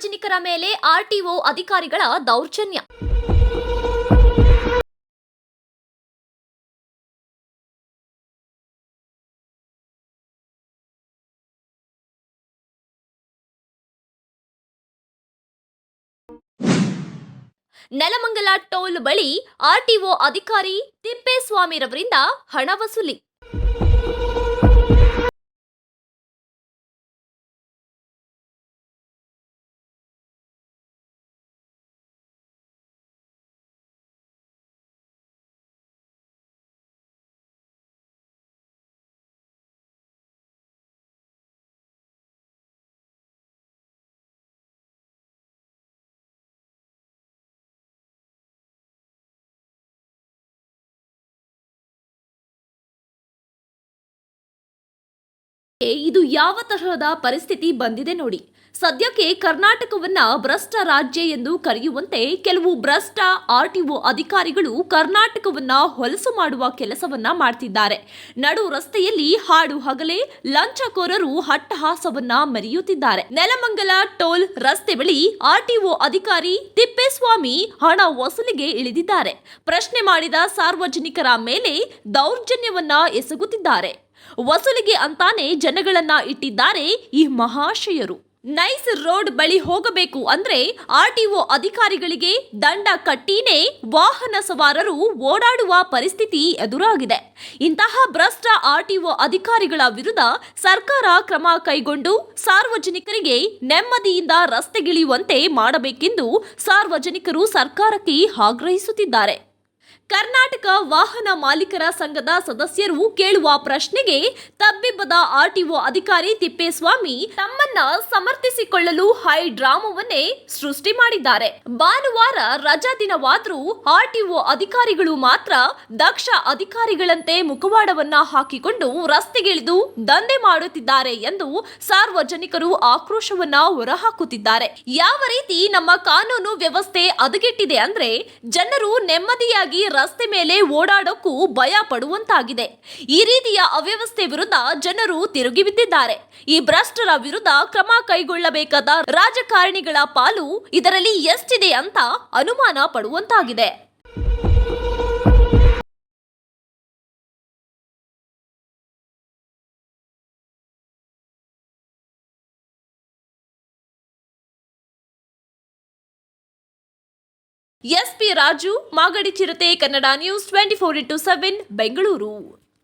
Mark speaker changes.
Speaker 1: ಸಾರ್ವಜನಿಕರ ಮೇಲೆ ಆರ್ಟಿಒ ಅಧಿಕಾರಿಗಳ ದೌರ್ಜನ್ಯ. ನೆಲಮಂಗಲ ಟೋಲ್ ಬಳಿ ಆರ್ಟಿಒ ಅಧಿಕಾರಿ ತಿಪ್ಪೇಸ್ವಾಮಿರವರಿಂದ ಹಣ ವಸೂಲಿ. ಇದು ಯಾವ ತರಹದ ಪರಿಸ್ಥಿತಿ ಬಂದಿದೆ ನೋಡಿ. ಸದ್ಯಕ್ಕೆ ಕರ್ನಾಟಕವನ್ನ ಭ್ರಷ್ಟ ರಾಜ್ಯ ಎಂದು ಕರೆಯುವಂತೆ ಕೆಲವು ಭ್ರಷ್ಟ ಆರ್ಟಿಒ ಅಧಿಕಾರಿಗಳು ಕರ್ನಾಟಕವನ್ನ ಹೊಲಸು ಮಾಡುವ ಕೆಲಸವನ್ನ ಮಾಡ್ತಿದ್ದಾರೆ. ನಡು ರಸ್ತೆಯಲ್ಲಿ ಹಾಡು ಹಗಲೇ, ಲಂಚಕೋರರು ಹಟ್ಟಹಾಸವನ್ನ ಮೆರೆಯುತ್ತಿದ್ದಾರೆ. ನೆಲಮಂಗಲ ಟೋಲ್ ರಸ್ತೆ ಬಳಿ ಆರ್ಟಿಒ ಅಧಿಕಾರಿ ತಿಪ್ಪೇಸ್ವಾಮಿ ಹಣ ವಸೂಲಿಗೆ ಇಳಿದಿದ್ದಾರೆ. ಪ್ರಶ್ನೆ ಮಾಡಿದ ಸಾರ್ವಜನಿಕರ ಮೇಲೆ ದೌರ್ಜನ್ಯವನ್ನ ಎಸಗುತ್ತಿದ್ದಾರೆ. ವಸೂಲಿಗೆ ಅಂತಾನೆ ಜನಗಳನ್ನ ಇಟ್ಟಿದ್ದಾರೆ ಈ ಮಹಾಶಯರು. ನೈಸ್ ರೋಡ್ ಬಳಿ ಹೋಗಬೇಕು ಅಂದ್ರೆ ಆರ್ಟಿಒ ಅಧಿಕಾರಿಗಳಿಗೆ ದಂಡ ಕಟ್ಟಿನೇ ವಾಹನ ಸವಾರರು ಓಡಾಡುವ ಪರಿಸ್ಥಿತಿ ಎದುರಾಗಿದೆ. ಇಂತಹ ಭ್ರಷ್ಟ ಆರ್ಟಿಒ ಅಧಿಕಾರಿಗಳ ವಿರುದ್ಧ ಸರ್ಕಾರ ಕ್ರಮ ಕೈಗೊಂಡು ಸಾರ್ವಜನಿಕರಿಗೆ ನೆಮ್ಮದಿಯಿಂದ ರಸ್ತೆಗಿಳಿಯುವಂತೆ ಮಾಡಬೇಕೆಂದು ಸಾರ್ವಜನಿಕರು ಸರ್ಕಾರಕ್ಕೆ ಆಗ್ರಹಿಸುತ್ತಿದ್ದಾರೆ. ಕರ್ನಾಟಕ ವಾಹನ ಮಾಲೀಕರ ಸಂಘದ ಸದಸ್ಯರು ಕೇಳುವ ಪ್ರಶ್ನೆಗೆ ತಬ್ಬಿಬ್ಬದ ಆರ್ಟಿಒ ಅಧಿಕಾರಿ ತಿಪ್ಪೇಸ್ವಾಮಿ ತಮ್ಮನ್ನ ಸಮರ್ಥಿಸಿಕೊಳ್ಳಲು ಹೈ ಡ್ರಾಮವನ್ನೇ ಸೃಷ್ಟಿ ಮಾಡಿದ್ದಾರೆ. ಭಾನುವಾರ ರಜಾ ದಿನವಾದ್ರೂ ಆರ್ಟಿಒ ಅಧಿಕಾರಿಗಳು ಮಾತ್ರ ದಕ್ಷ ಅಧಿಕಾರಿಗಳಂತೆ ಮುಖವಾಡವನ್ನ ಹಾಕಿಕೊಂಡು ರಸ್ತೆಗಿಳಿದು ದಂಧೆ ಮಾಡುತ್ತಿದ್ದಾರೆ ಎಂದು ಸಾರ್ವಜನಿಕರು ಆಕ್ರೋಶವನ್ನ ಹೊರಹಾಕುತ್ತಿದ್ದಾರೆ. ಯಾವ ರೀತಿ ನಮ್ಮ ಕಾನೂನು ವ್ಯವಸ್ಥೆ ಹದಗೆಟ್ಟಿದೆ ಅಂದ್ರೆ ಜನರು ನೆಮ್ಮದಿಯಾಗಿ ರಸ್ತೆ ಮೇಲೆ ಓಡಾಡೋಕ್ಕೂ ಭಯ ಪಡುವಂತಾಗಿದೆ. ಈ ರೀತಿಯ ಅವ್ಯವಸ್ಥೆ ವಿರುದ್ಧ ಜನರು ತಿರುಗಿ ಬಿದ್ದಿದ್ದಾರೆ. ಈ ಭ್ರಷ್ಟರ ವಿರುದ್ಧ ಕ್ರಮ ಕೈಗೊಳ್ಳಬೇಕಾದ ರಾಜಕಾರಣಿಗಳ ಪಾಲು ಇದರಲ್ಲಿ ಎಷ್ಟಿದೆ ಅಂತ ಅನುಮಾನ ಪಡುವಂತಾಗಿದೆ. ಎಸ್ಪಿ ರಾಜು ಮಾಗಡಿ ಚಿರತೆ, Kannada news twenty four into seven, Bengaluru.